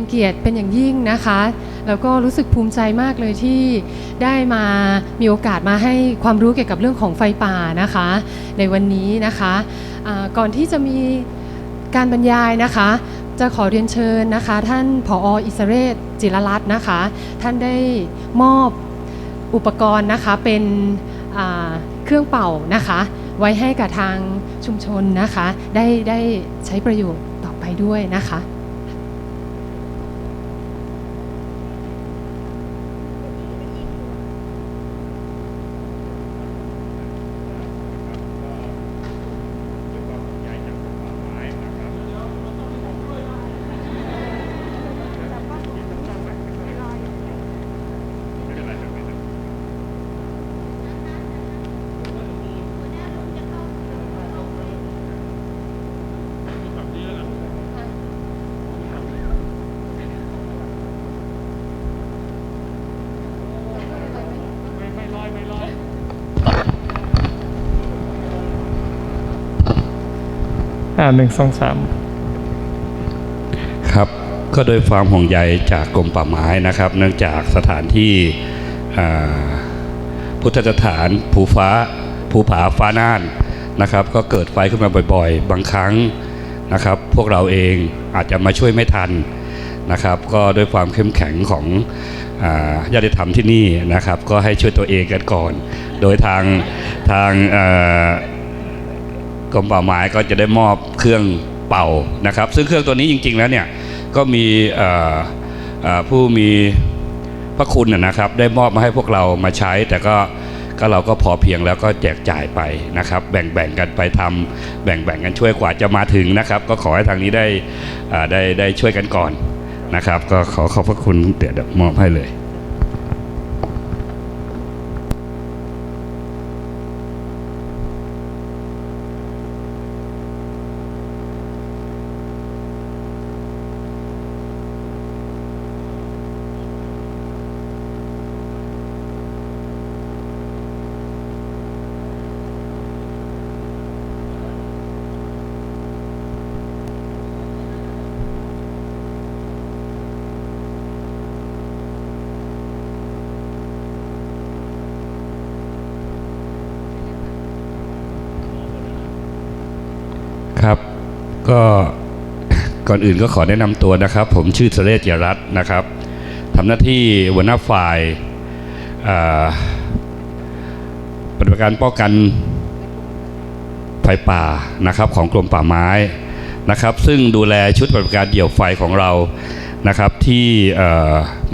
เป็นเกียรติเป็นอย่างยิ่งนะคะ แล้วก็รู้สึกภูมิใจมากเลยที่ได้มามีโอกาสมาให้ความรู้เกี่ยวกับเรื่องของไฟป่านะคะ ในวันนี้นะคะอ่าก่อนที่จะมีการบรรยายนะคะ จะขอเรียนเชิญนะคะ ท่านผออิสเรศจิรรัตน์นะคะ ท่านได้มอบอุปกรณ์นะคะเป็นเครื่องเป่านะคะ ไว้ให้กับทางชุมชนนะคะ ได้ได้ใช้ประโยชน์ต่อไปด้วยนะคะ หนึ่งสองสามครับก็โดยความห่วงใยจากกรมป่าไม้นะครับ เนื่องจากสถานที่พุทธสถานภูฟ้าภูผาฟ้าน่านนะครับ ก็เกิดไฟขึ้นมาบ่อยๆ บางครั้งนะครับ พวกเราเองอาจจะมาช่วยไม่ทันนะครับ ก็ด้วยความเข้มแข็งของญาติธรรมที่นี่นะครับ ก็ให้ช่วยตัวเองกันก่อน โดยทางทาง กรมป่าไม้ก็จะได้มอบเครื่องเป่านะครับ ซึ่งเครื่องตัวนี้จริง ๆ แล้วเนี่ยก็มีผู้มีพระคุณนะครับ ได้มอบมาให้พวกเรามาใช้ แต่ก็ก็เราก็พอเพียงแล้วก็แจกจ่ายไปนะครับ แบ่งๆกันไปทำแบ่งๆกันช่วยกว่าจะมาถึงนะครับ ก็ขอให้ทางนี้ได้ได้ได้ช่วยกันก่อนนะครับ ก็ขอขอบพระคุณเดี๋ยวเดี๋ยวมอบให้เลย ก็ก่อนอื่นก็ขอแนะนำตัวนะครับ ผมชื่อสเรศยรัตน์นะครับทำหน้าที่หัวหน้าฝ่ายปฏิบัติการป้องกันไฟป่านะครับ ของกรมป่าไม้นะครับ ซึ่งดูแลชุดปฏิบัติการเดี่ยวไฟของเรานะครับที่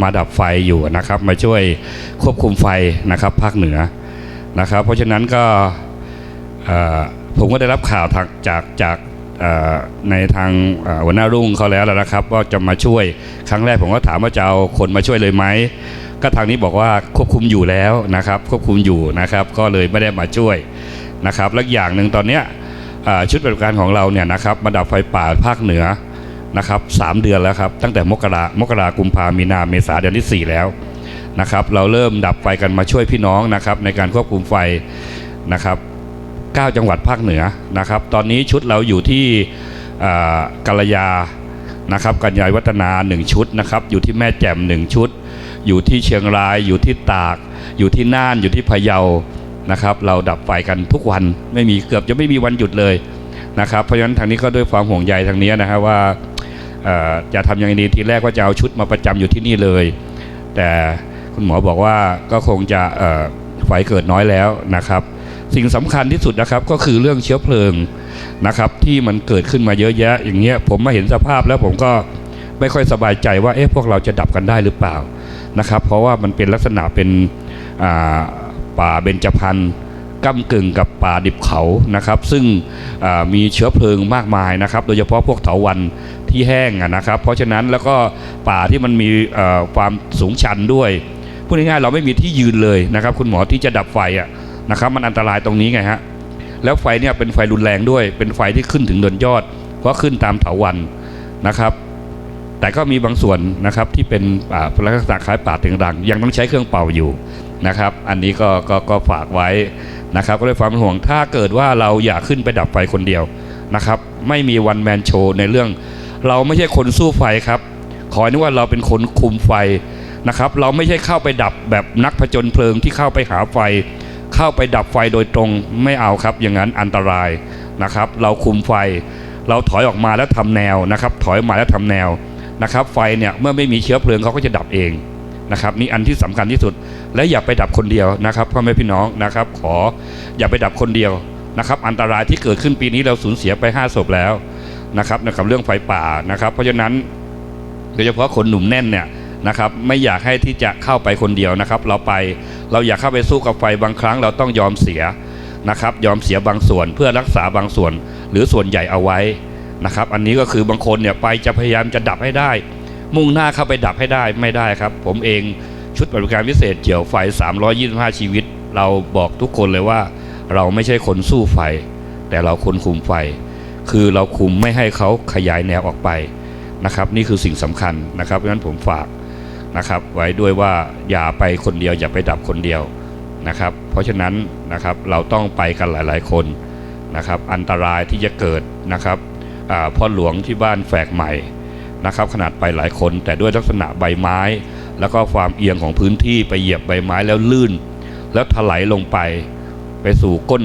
มาดับไฟอยู่นะครับ มาช่วยควบคุมไฟนะครับภาคเหนือนะครับ เพราะฉะนั้นก็ผมก็ได้รับข่าวทางจากจาก ในทางหัวหน้ารุ่งเขาแล้วนะครับ ว่าจะมาช่วยครั้งแรกผมก็ถามว่าจะเอาคนมาช่วยเลยไหมก็ทางนี้บอกว่าควบคุมอยู่แล้วนะครับ ควบคุมอยู่นะครับ ก็เลยไม่ได้มาช่วยนะครับและอีกอย่างหนึ่งตอนเนี้ยชุดปฏิบัติการของเราเนี่ยนะครับมาดับไฟป่าภาคเหนือนะครับสามเดือนแล้วครับตั้งแต่มกรามกรากุมภามีนาเมษาเดือนที่สี่แล้วนะครับ เราเริ่มดับไฟกันมาช่วยพี่น้องนะครับ ในการควบคุมไฟนะครับ 9 จังหวัดภาคเหนือนะครับ ตอนนี้ชุดเราอยู่ที่กาลยานะครับกัญญาวัฒนา 1 ชุดนะครับ อยู่ที่แม่แจ่ม 1 ชุด อยู่ที่เชียงราย อยู่ที่ตาก อยู่ที่น่าน อยู่ที่พะเยา นะครับ เราดับไฟกันทุกวัน ไม่มีเกือบจะไม่มีวันหยุดเลยนะครับ เพราะฉะนั้นทางนี้ก็ด้วยความห่วงใยทางนี้นะครับว่าจะทำยังไงดีทีแรกว่าจะเอาชุดมาประจำอยู่ที่นี่เลย แต่คุณหมอบอกว่าก็คงจะไฟเกิดน้อยแล้วนะครับ สิ่งสำคัญที่สุดนะครับก็คือเรื่องเชื้อเพลิงนะครับ ที่มันเกิดขึ้นมาเยอะแยะ อย่างเงี้ยผมมาเห็นสภาพแล้วผมก็ไม่ค่อยสบายใจว่าเอ๊ะพวกเราจะดับกันได้หรือเปล่านะครับ เพราะว่ามันเป็นลักษณะเป็นป่าเบญจพรรณก้ากึ่งกับป่าดิบเขานะครับ ซึ่งมีเชื้อเพลิงมากมายนะครับ โดยเฉพาะพวกเถาวันที่แห้งอะนะครับ เพราะฉะนั้นแล้วก็ป่าที่มันมีความสูงชันด้วยพูดง่ายๆเราไม่มีที่ยืนเลยนะครับ คุณหมอที่จะดับไฟอะ นะครับมันอันตรายตรงนี้ไงฮะแล้วไฟเนี่ยเป็นไฟรุนแรงด้วย เป็นไฟที่ขึ้นถึงเดินยอด เพราะขึ้นตามเถาวันนะครับ แต่ก็มีบางส่วนนะครับที่เป็นป่าลักษณะคล้ายป่าเต็งรัง ยังต้องใช้เครื่องเป่าอยู่นะครับ อันนี้ก็ก็ก็ฝากไว้นะครับก็เลยความเป็นห่วงถ้าเกิดว่าเราอยากขึ้นไปดับไฟคนเดียวนะครับ ไม่มีวันแมนโชว์ในเรื่อง เราไม่ใช่คนสู้ไฟครับ ขอให้นึกว่าเราเป็นคนคุมไฟนะครับ เราไม่ใช่เข้าไปดับแบบนักผจญเพลิงที่เข้าไปหาไฟ เข้าไปดับไฟโดยตรงไม่เอาครับอย่างนั้นอันตรายนะครับ เราคุมไฟ เราถอยออกมาแล้วทำแนวนะครับ ถอยออกมาแล้วทำแนวนะครับ ไฟเนี่ยเมื่อไม่มีเชื้อเพลิงเขาก็จะดับเองนะครับนี่อันที่สำคัญที่สุด และอย่าไปดับคนเดียวนะครับพ่อแม่พี่น้องนะครับ ขออย่าไปดับคนเดียวนะครับ อันตรายที่เกิดขึ้นปีนี้เราสูญเสียไป5ศพแล้วนะครับนะครับเรื่องไฟป่านะครับ เพราะฉะนั้นโดยเฉพาะคนหนุ่มแน่นเนี่ยนะครับ ไม่อยากให้ที่จะเข้าไปคนเดียวนะครับ เราไป เราอยากเข้าไปสู้กับไฟบางครั้งเราต้องยอมเสียนะครับ ยอมเสียบางส่วนเพื่อรักษาบางส่วน หรือส่วนใหญ่เอาไว้นะครับ อันนี้ก็คือบางคนเนี่ยไปจะพยายามจะดับให้ได้ มุ่งหน้าเข้าไปดับให้ได้ไม่ได้ครับ ผมเองชุดปฏิบัติการพิเศษเกี่ยวไฟ 325 ชีวิต เราบอกทุกคนเลยว่า เราไม่ใช่คนสู้ไฟ แต่เราคนคุมไฟ คือเราคุมไม่ให้เขาขยายแนวออกไปนะครับ นี่คือสิ่งสำคัญนะครับเพราะฉะนั้นผมฝาก นะครับ ไว้ด้วยว่าอย่าไปคนเดียวอย่าไปดับคนเดียวนะครับ เพราะฉะนั้นนะครับเราต้องไปกันหลาย ๆ คนนะครับ อันตรายที่จะเกิดนะครับพ่อหลวงที่บ้านแฝกใหม่นะครับ ขนาดไปหลายคน แต่ด้วยลักษณะใบไม้ แล้วก็ความเอียงของพื้นที่ไปเหยียบใบไม้แล้วลื่น แล้วถลายลงไปไปสู่ก้น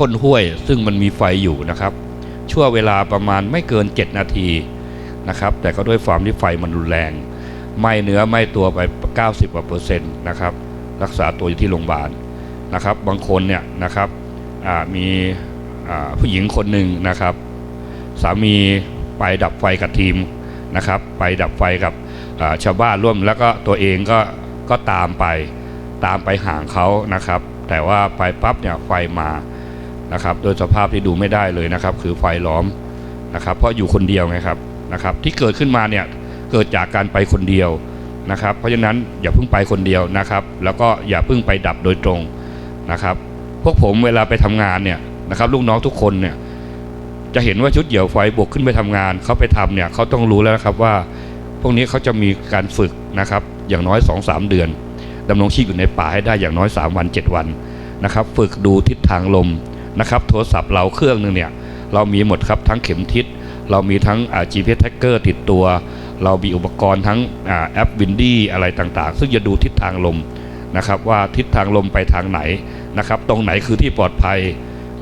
ก้นห้วย ซึ่งมันมีไฟอยู่นะครับ ชั่วเวลาประมาณไม่เกิน 7 นาทีนะครับ แต่ก็ด้วยความที่ไฟมันรุนแรง ไหม้เนื้อไหม้ตัวไป 90กว่าเปอร์เซ็นต์นะครับรักษาตัวอยู่ที่โรงพยาบาลนะครับ บางคนเนี่ยนะครับมีผู้หญิงคนหนึ่งนะครับ สามีไปดับไฟกับทีมนะครับ ไปดับไฟกับชาวบ้านร่วมแล้วก็ตัวเองก็ก็ตามไปตามไปห่างเขานะครับ แต่ว่าไปปั๊บเนี่ยไฟมานะครับ โดยสภาพที่ดูไม่ได้เลยนะครับ คือไฟล้อมนะครับ เพราะอยู่คนเดียวไงครับนะครับ ที่เกิดขึ้นมาเนี่ย เกิดจากการไปคนเดียวนะครับ เพราะฉะนั้นอย่าเพิ่งไปคนเดียวนะครับ แล้วก็อย่าเพิ่งไปดับโดยตรงนะครับ พวกผมเวลาไปทำงานเนี่ยนะครับลูกน้องทุกคนเนี่ยจะเห็นว่าชุดเหยี่ยวไฟบวกขึ้นไปทำงานเขาไปทำเนี่ยเขาต้องรู้แล้วนะครับว่า พวกนี้เขาจะมีการฝึกนะครับ อย่างน้อย 2-3 เดือนดำรงชีพอยู่ในป่าให้ได้อย่างน้อย 3 วัน 7 วันนะครับ ฝึกดูทิศทางลมนะครับ โทรศัพท์เราเครื่องหนึงเนี่ย เรามีหมดครับทั้งเข็มทิศ เรามีทั้งอ่า GPS Tracker ติดตัว เรามีอุปกรณ์ทั้งอแอปวินดี้อะไรต่างๆ ซึ่งจะดูทิศทางลมนะครับว่าทิศทางลมไปทางไหนนะครับตรงไหนคือที่ปลอดภัย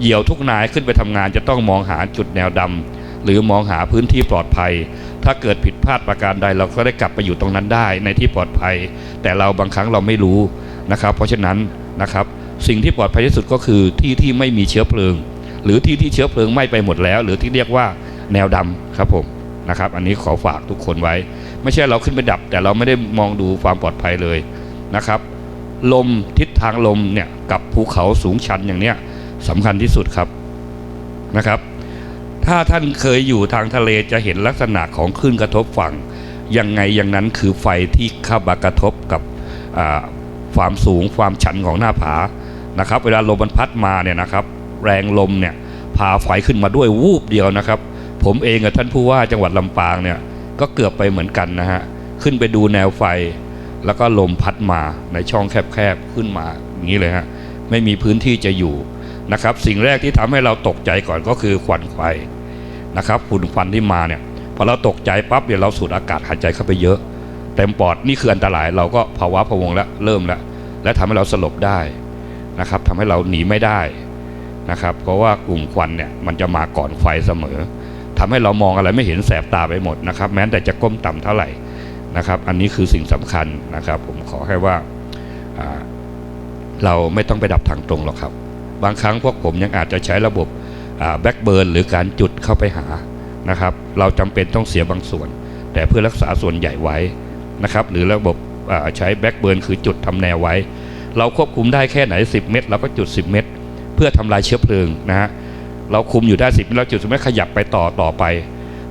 เหยี่ยวทุกนายขึ้นไปทำงานจะต้องมองหาจุดแนวดำหรือมองหาพื้นที่ปลอดภัย ถ้าเกิดผิดพลาดประการใดเราก็ได้กลับไปอยู่ตรงนั้นได้ในที่ปลอดภัย แต่เราบางครั้งเราไม่รู้นะครับ เพราะฉะนั้นนะครับสิ่งที่ปลอดภัยที่สุดก็คือที่ที่ไม่มีเชื้อเพลิง หรือที่ที่เชื้อเพลิงไหม้ไปหมดแล้ว หรือที่เรียกว่าแนวดำครับผม นะครับ อันนี้ขอฝากทุกคนไว้ ไม่ใช่เราขึ้นไปดับ แต่เราไม่ได้มองดูความปลอดภัยเลยนะครับ ลมทิศทางลมเนี่ยกับภูเขาสูงชันอย่างเนี้ยสำคัญที่สุดครับนะครับ ถ้าท่านเคยอยู่ทางทะเลจะเห็นลักษณะของคลื่นกระทบฝั่งยังไงอย่างนั้นคือไฟที่เข้ามากระทบกับความสูงความชันของหน้าผานะครับ เวลาลมมันพัดมาเนี่ยนะครับ แรงลมเนี่ยพาไฟขึ้นมาด้วยวูบเดียวนะครับ ผมเองกับท่านผู้ว่าจังหวัดลำปางเนี่ยก็เกือบไปเหมือนกันนะฮะ ขึ้นไปดูแนวไฟ แล้วก็ลมพัดมาในช่องแคบๆ ขึ้นมาอย่างนี้เลยฮะ ไม่มีพื้นที่จะอยู่นะครับ สิ่งแรกที่ทำให้เราตกใจก่อนก็คือควันไฟนะครับฝุ่นควันที่มาเนี่ยพอเราตกใจปั๊บเดี๋ยวเราสูดอากาศหายใจเข้าไปเยอะ เต็มปอดนี่คืออันตรายเราก็ภาวะพะวงแล้วเริ่มแล้ว และทำให้เราสลบได้นะครับทำให้เราหนีไม่ได้นะครับ เพราะว่ากลุ่มควันเนี่ยมันจะมาก่อนไฟเสมอ ทำให้เรามองอะไรไม่เห็นแสบตาไปหมดนะครับ แม้แต่จะก้มต่ำเท่าไหร่นะครับ อันนี้คือสิ่งสำคัญนะครับ ผมขอให้ว่าเราไม่ต้องไปดับทางตรงหรอกครับ บางครั้งพวกผมยังอาจจะใช้ระบบแบ็กเบิร์นหรือการจุดเข้าไปหานะครับ เราจำเป็นต้องเสียบางส่วน แต่เพื่อรักษาส่วนใหญ่ไว้นะครับ หรือระบบใช้แบ็กเบิร์นคือจุดทำแนวไว้ เราควบคุมได้แค่ไหน 10 เมตรเราก็จุด 10 เมตรเพื่อทำลายเชื้อเพลิงนะฮะ เราคุมอยู่ได้10เมตรเราจุด10เมตรขยับไปต่อต่อไป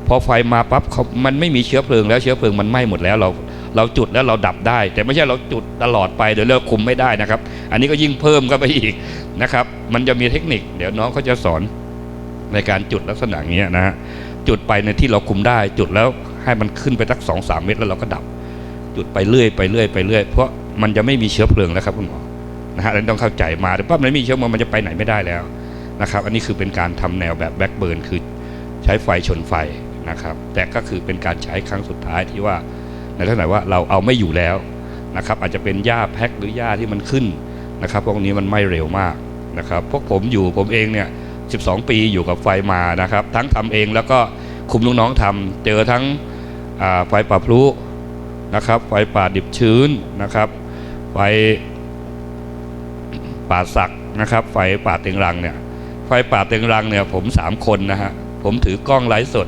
พอไฟมาปั๊บมันไม่มีเชื้อเพลิงแล้วเชื้อเพลิงมันไหม้หมดแล้วเราเราจุดแล้วเราดับได้ แต่ไม่ใช่เราจุดตลอดไปเดี๋ยวเราคุมไม่ได้นะครับ อันนี้ก็ยิ่งเพิ่มเข้าไปอีกนะครับ มันจะมีเทคนิค เดี๋ยวน้องเขาจะสอนในการจุดลักษณะอย่างเงี้นะฮะจุดไปในที่เราคุมได้ จุดแล้วให้มันขึ้นไปสักสองสามเมตรแล้วเราก็ดับ จุดไปเรื่อยไปเรื่อยไปเรื่อยเพราะมันจะไม่มีเชื้อเพลิงแล้วครับคุณหมอนะฮะอันนี้ต้องเข้าใจมาแต่ปั๊บมันไม่มีเชื้อมันจะไปไหนไม่ได้แล้ว นะครับ อันนี้คือเป็นการทำแนวแบบแบ็กเบิร์นคือใช้ไฟชนไฟนะครับ แต่ก็คือเป็นการใช้ครั้งสุดท้ายที่ว่าในลักษณะว่าเราเอาไม่อยู่แล้วนะครับอาจจะเป็นหญ้าแพ็คหรือหญ้าที่มันขึ้นนะครับ พวกนี้มันไม่เร็วมากนะครับพวกผมอยู่ผมเองเนี่ย 12 ปีอยู่กับไฟมานะครับ ทั้งทำเองแล้วก็คุมลูกน้องทำเจอทั้งไฟป่าพลุนะครับ ไฟป่าดิบชื้นนะครับ ไฟป่าสักนะครับ ไฟป่าเต็งรังเนี่ย ไฟป่าเต็งรังเนี่ยผมสามคนนะฮะ ผมถือกล้องไลฟ์สด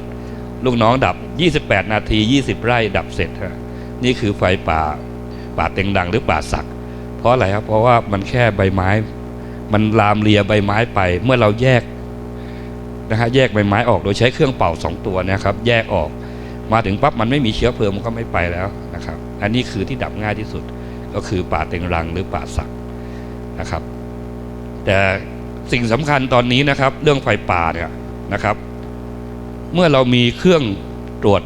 ลูกน้องดับ 28 นาที 20 ไร่ดับเสร็จฮะนี่คือไฟป่าป่าเต็งรังหรือป่าสัก เพราะอะไรครับ เพราะว่ามันแค่ใบไม้ มันลามเลียใบไม้ไป เมื่อเราแยกนะฮะแยกใบไม้ออกโดยใช้เครื่องเป่าสองตัวนะครับ แยกออกมาถึงปั๊บมันไม่มีเชื้อเพลิงมันก็ไม่ไปแล้วนะครับ อันนี้คือที่ดับง่ายที่สุดก็คือป่าเต็งรังหรือป่าสักนะครับ แต่ สิ่งสำคัญตอนนี้นะครับ เรื่องไฟป่าเนี่ยนะครับ เมื่อเรามีเครื่องตรวจ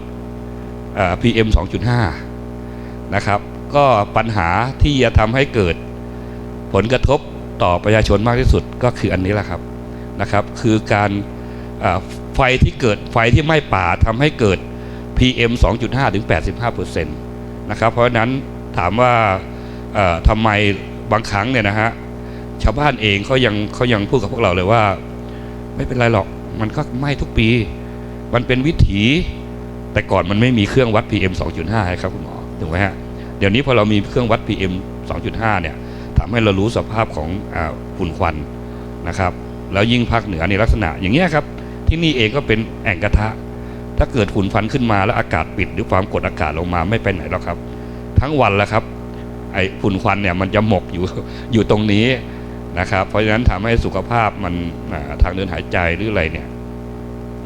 เอ่อ PM 2.5 นะครับ ก็ปัญหาที่จะทำให้เกิดผลกระทบต่อประชาชนมากที่สุดก็คืออันนี้แหละครับนะครับ คือการไฟที่เกิดไฟที่ไหม้ป่าทำให้เกิด PM 2.5 ถึง 85%นะครับ เพราะฉะนั้นถามว่าทำไมบางครั้งเนี่ยนะฮะ ชาวบ้านเองเขายังเขายังพูดกับพวกเราเลยว่า ไม่เป็นไรหรอกมันก็ไหม้ทุกปี มันเป็นวิถี แต่ก่อนมันไม่มีเครื่องวัด PM 2.5 ครับคุณหมอถูกไหมฮะเดี๋ยวนี้พอเรามีเครื่องวัด PM 2.5 เนี่ยทำให้เรารู้สภาพของฝุ่นควันนะครับแล้วยิ่งภาคเหนือในลักษณะอย่างเงี้ครับ ที่นี่เองก็เป็นแอ่งกระทะ ถ้าเกิดฝุ่นควันขึ้นมาแล้วอากาศปิด หรือความกดอากาศลงมาไม่ไปไหนหรอกครับ ทั้งวันแล้วครับ ไอ้ฝุ่นควันเนี่ยมันจะหมกอยู่อยู่ตรงนี้ นะครับ เพราะฉะนั้นทำให้สุขภาพมันทางเดินหายใจหรืออะไรเนี่ย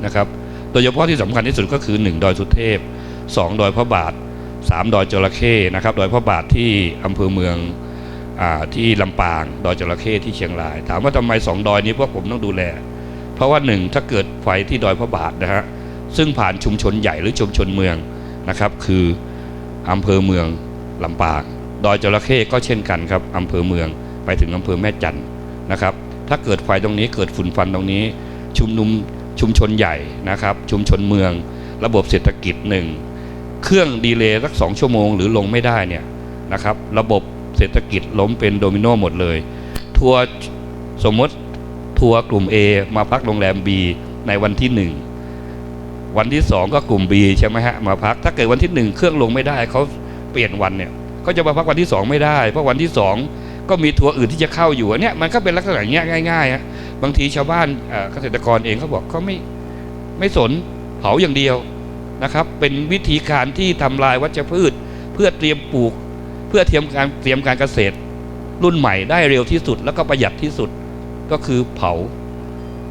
นะครับโดยเฉพาะที่สำคัญที่สุดก็คือ 1 ดอยสุเทพ 2 ดอยพระบาท 3 ดอยจระเข้นะครับ ดอยพระบาทที่อำเภอเมืองอที่ลำปาง ดอยจระเข้ที่เชียงราย ถามว่าทำไม 2 ดอยนี้พวกผมต้องดูแล เพราะว่าหนึ่งถ้าเกิดไฟที่ดอยพระบาทนะฮะซึ่งผ่านชุมชนใหญ่หรือชุมชนเมืองนะครับ คืออำเภอเมืองลำปาง ดอยจระเข้ก็เช่นกันครับอำเภอเมือง ไปถึงอำเภอแม่จันนะครับ ถ้าเกิดไฟตรงนี้เกิดฝุ่นฟันตรงนี้ ชุมนุมชุมชนใหญ่นะครับ ชุมชนเมือง ระบบเศรษฐกิจหนึ่งเครื่องดีเลย์สักสองชั่วโมงหรือลงไม่ได้เนี่ยนะครับระบบเศรษฐกิจล้มเป็นโดมิโนหมดเลย ทัวร์สมมติทัวร์กลุ่ม A มาพักโรงแรม B ในวันที่หนึ่งวันที่สองก็กลุ่ม B ใช่ไหมฮะมาพักถ้าเกิดวันที่หนึ่งเครื่องลงไม่ได้เขาเปลี่ยนวันเนี่ยก็จะมาพักวันที่สองไม่ได้ เพราะวันที่สอง ก็มีทัวร์อื่นที่จะเข้าอยู่อันเนี่ยมันก็เป็นลักษณะอย่างเงี้ยง่ายๆฮะบางทีชาวบ้านเอ่อเกษตรกรเองเขาบอกเขาไม่ไม่สนเผาอย่างเดียวนะครับ เป็นวิธีการที่ทำลายวัชพืช เพื่อเตรียมปลูก เพื่อเตรียมการเตรียมการเกษตร รุ่นใหม่ได้เร็วที่สุด แล้วก็ประหยัดที่สุดก็คือเผา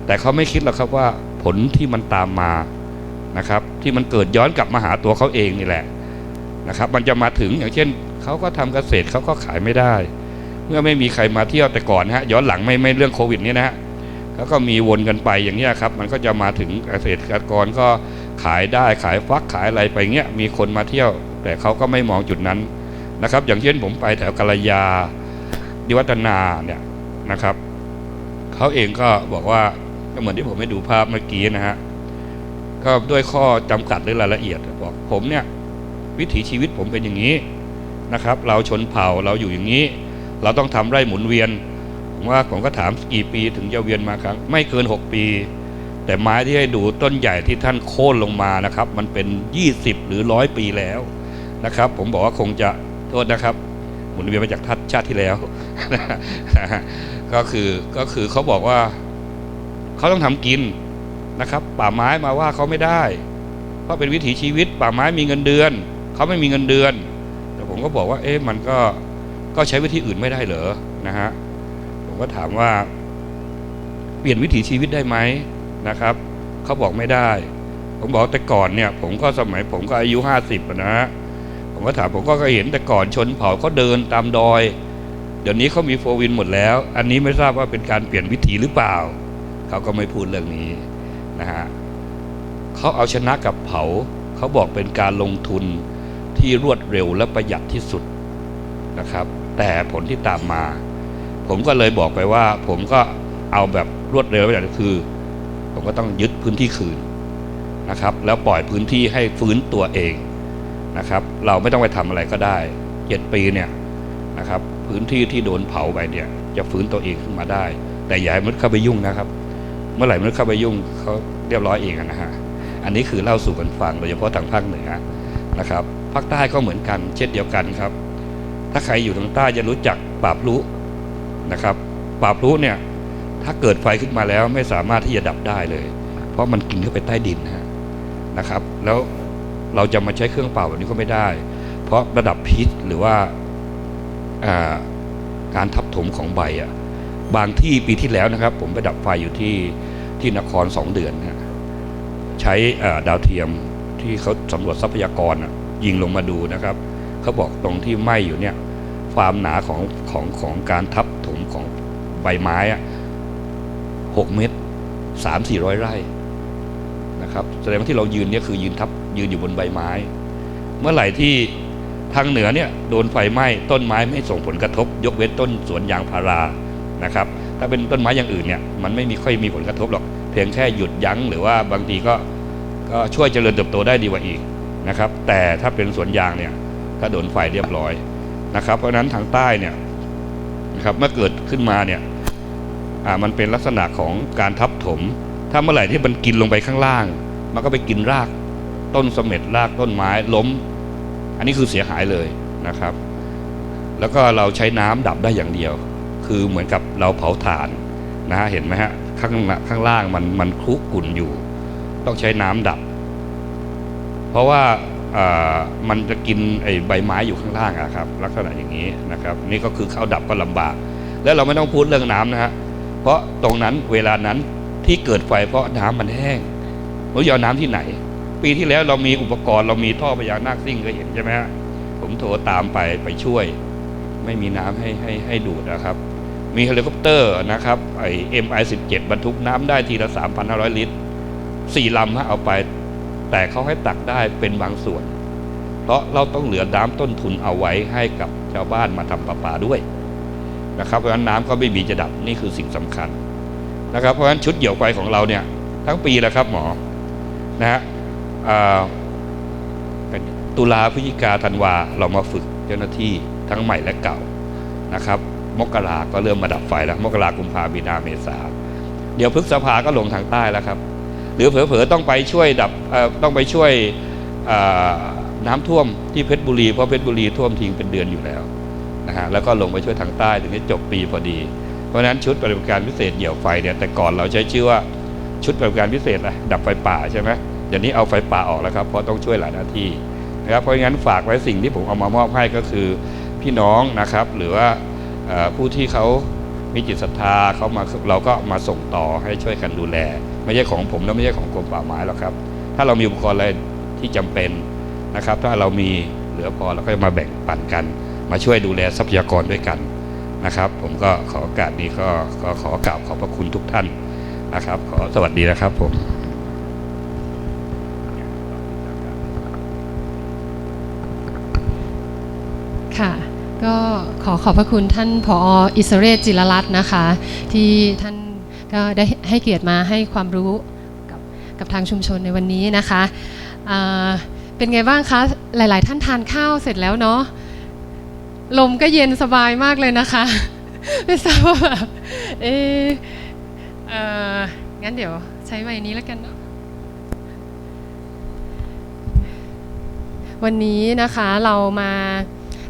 แต่เขาไม่คิดหรอกครับว่าผลที่มันตามมานะครับ ที่มันเกิดย้อนกลับมาหาตัวเขาเองนี่แหละนะครับ มันจะมาถึงอย่างเช่นเขาก็ทำเกษตรเขาก็ขายไม่ได้ เมื่อไม่มีใครมาเที่ยวแต่ก่อนฮะย้อนหลังไม่ไม่เรื่องโควิดนี่นะฮะแล้วก็มีวนกันไปอย่างเงี้ครับ มันก็จะมาถึงเกษตรกรก็ขายได้ขายฟักขายอะไรไปเงี้ยมีคนมาเที่ยว แต่เขาก็ไม่มองจุดนั้นนะครับ อย่างเช่นผมไปแถวกาลยาดิวัฒนาเนี่ยนะครับเขาเองก็บอกว่าก็เหมือนที่ผมให้ดูภาพเมื่อกี้นะฮะก็ด้วยข้อจำกัดหรือรายละเอียดบอกผมเนี่ยวิถีชีวิตผมเป็นอย่างนี้นะครับ เราชนเผ่าเราอยู่อย่างนี้ เราต้องทำไร่หมุนเวียนผมว่าผมก็ถามกี่ปีถึงจะเวียนมาครั้ง ไม่เกิน 6 ปี แต่ไม้ที่ให้ดูต้นใหญ่ที่ท่านโค่นลงมานะครับ มันเป็น 20 หรือร้อยปีแล้วนะครับ ผมบอกว่าคงจะโทษนะครับหมุนเวียนมาจากทัศชาติที่แล้วก็คือก็คือเขาบอกว่าเขาต้องทำกินนะครับ ป่าไม้มาว่าเขาไม่ได้ เพราะเป็นวิถีชีวิต ป่าไม้มีเงินเดือนเขาไม่มีเงินเดือน แต่ผมก็บอกว่า เอ๊ะมันก็ ก็ใช้วิธีอื่นไม่ได้เหรอนะฮะผมก็ถามว่า เปลี่ยนวิถีชีวิตได้ไหมนะครับเขาบอกไม่ได้ ผมบอกแต่ก่อนเนี่ย ผมก็สมัยผมก็อายุห้าสิบนะฮะผมก็ถามผมก็เห็นแต่ก่อนชนเผ่าเขาเดินตามดอย เดี๋ยวนี้เขามีโฟวินหมดแล้ว อันนี้ไม่ทราบว่าเป็นการเปลี่ยนวิถีหรือเปล่า เขาก็ไม่พูดเรื่องนี้นะฮะเขาเอาชนะกับเผาเขาบอกเป็นการลงทุนที่รวดเร็วและประหยัดที่สุดนะครับ แต่ผลที่ตามมา ผมก็เลยบอกไปว่า ผมก็เอาแบบรวดเร็วไปอย่างคือ ผมก็ต้องยึดพื้นที่คืนนะครับ แล้วปล่อยพื้นที่ให้ฟื้นตัวเองนะครับ เราไม่ต้องไปทำอะไรก็ได้เจ็ดปีเนี่ยนะครับ พื้นที่ที่โดนเผาไปเนี่ยจะฟื้นตัวเองขึ้นมาได้ แต่อย่าให้มนุษย์เข้าไปยุ่งนะครับ เมื่อไหร่มนุษย์เข้าไปยุ่งเขาเรียบร้อยเองนะฮะอันนี้คือเล่าสู่กันฟังโดยเฉพาะทางภาคเหนือนะครับภาคใต้ก็เหมือนกันเช่นเดียวกันครับ ถ้าใครอยู่ทางใต้จะรู้จักปราบพลุนะครับปราบพลุเนี่ยถ้าเกิดไฟขึ้นมาแล้วไม่สามารถที่จะดับได้เลย เพราะมันกินเข้าไปใต้ดินนะนะครับ แล้วเราจะมาใช้เครื่องเป่าแบบนี้ก็ไม่ได้ เพราะระดับพิษหรือว่าาการทับถมของใบอะบางที่ปีที่แล้วนะครับ ผมไปดับไฟอยู่ที่ที่นครสองเดือนนะใช้าดาวเทียมที่เขาสำรวจทรัพยากรยิงลงมาดูนะครับ เขาบอกตรงที่ไหม้อยู่เนี่ย ความหนาของของของการทับถมของใบไม้อะหกเมตรสามสี่ร้อยไร่นะครับแสดงว่าที่เรายืนเนี่ยคือยืนทับยืนอยู่บนใบไม้ เมื่อไหร่ที่ทางเหนือเนี่ยโดนไฟไหม้ต้นไม้ไม่ส่งผลกระทบ ยกเว้นต้นสวนยางพารานะครับถ้าเป็นต้นไม้อย่างอื่นเนี่ยมันไม่มีค่อยมีผลกระทบหรอกเพียงแค่หยุดยั้งหรือว่าบางทีก็ก็ช่วยเจริญเติบโตได้ดีกว่าอีกนะครับแต่ถ้าเป็นสวนยางเนี่ยก็โดนไฟเรียบร้อย นะครับ เพราะนั้นทางใต้เนี่ยนะครับเมื่อเกิดขึ้นมาเนี่ยอ่ามันเป็นลักษณะของการทับถม ถ้าเมื่อไหร่ที่มันกินลงไปข้างล่าง มันก็ไปกินรากต้นเสม็ดรากต้นไม้ล้ม อันนี้คือเสียหายเลยนะครับ แล้วก็เราใช้น้ำดับได้อย่างเดียว คือเหมือนกับเราเผาถ่านนะฮะเห็นไหมฮะข้างข้างล่างมันมันคลุกกุ่นอยู่ ต้องใช้น้ำดับ เพราะว่า มันจะกินไอ้ใบไม้อยู่ข้างล่างอะครับ ลักษณะอย่างนี้นะครับนี่ก็คือเข้าดับก็ลำบาก แล้วเราไม่ต้องพูดเรื่องน้ำนะฮะเพราะตรงนั้นเวลานั้นที่เกิดไฟเพราะน้ำมันแห้งเราจะเอาน้ำที่ไหน ปีที่แล้วเรามีอุปกรณ์เรามีท่อพญานาคซิ่งก็เห็นใช่ไหมฮะผมโทรตามไปไปช่วย ไม่มีน้ำให้ให้ให้ดูดนะครับ มีเฮลิคอปเตอร์นะครับไอ้ MI17 บเจ็ดบรรทุกน้ำได้ทีละ3,500ลิตรสี่ลำฮะเอาไป แต่เขาให้ตักได้เป็นบางส่วน เพราะเราต้องเหลือน้ำต้นทุนเอาไว้ให้กับชาวบ้านมาทำประปาด้วยนะครับ เพราะฉะนั้นน้ำก็ไม่มีจะดับนี่คือสิ่งสำคัญนะครับ เพราะฉะนั้นชุดเหี่ยวไฟของเราเนี่ยทั้งปีแหละครับหมอนะฮะตุลาพฤศจิกาธันวาเรามาฝึกเจ้าหน้าที่ทั้งใหม่และเก่านะครับ มกราก็เริ่มมาดับไฟแล้ว มกรากุมภามีนาเมษาเดี๋ยวพฤษภาก็ลงทางใต้แล้วครับ หรือเผลอๆต้องไปช่วยดับต้องไปช่วยน้ำท่วมที่เพชรบุรีเพราะเพชรบุรีท่วมทิ้งเป็นเดือนอยู่แล้วนะฮะแล้วก็ลงไปช่วยทางใต้ถึงจะจบปีพอดี เพราะฉะนั้นชุดปฏิบัติการพิเศษเหยี่ยวไฟเนี่ยแต่ก่อนเราใช้ชื่อว่าชุดปฏิบัติการพิเศษอะดับไฟป่าใช่ไหมเดี๋ยวนี้เอาไฟป่าออกแล้วครับเพราะต้องช่วยหลายหน้าที่นะครับเพราะงั้นฝากไว้สิ่งที่ผมเอามามอบให้ก็คือพี่น้องนะครับ หรือว่าผู้ที่เขามีจิตศรัทธาเขามาเราก็มาส่งต่อให้ช่วยกันดูแล ไม่ใช่ของผมและไม่ใช่ของกรมป่าไม้หรอกครับ ถ้าเรามีอุปกรณ์อะไรที่จำเป็นนะครับ ถ้าเรามีเหลือพอเราก็จะมาแบ่งปันกัน มาช่วยดูแลทรัพยากรด้วยกันนะครับ ผมก็ขอโอกาสนี้ก็ก็ขอกราบขอบพระคุณทุกท่านนะครับ ขอสวัสดีนะครับผมค่ะก็ขอขอบพระคุณท่านผออิสเรศจิรรัตน์นะคะ ที่ท่าน ก็ได้ให้เกียรติมาให้ความรู้กับกับทางชุมชนในวันนี้นะคะเป็นไงบ้างคะหลาย ๆ ท่านทานข้าวเสร็จแล้วเนาะลมก็เย็นสบายมากเลยนะคะไม่ทราบว่าแบบเอเองั้นเดี๋ยวใช้ไว้นี้แล้วกันเนาะวันนี้นะคะเรามา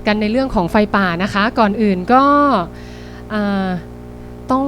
กันในเรื่องของไฟป่านะคะ ก่อนอื่นก็ต้อง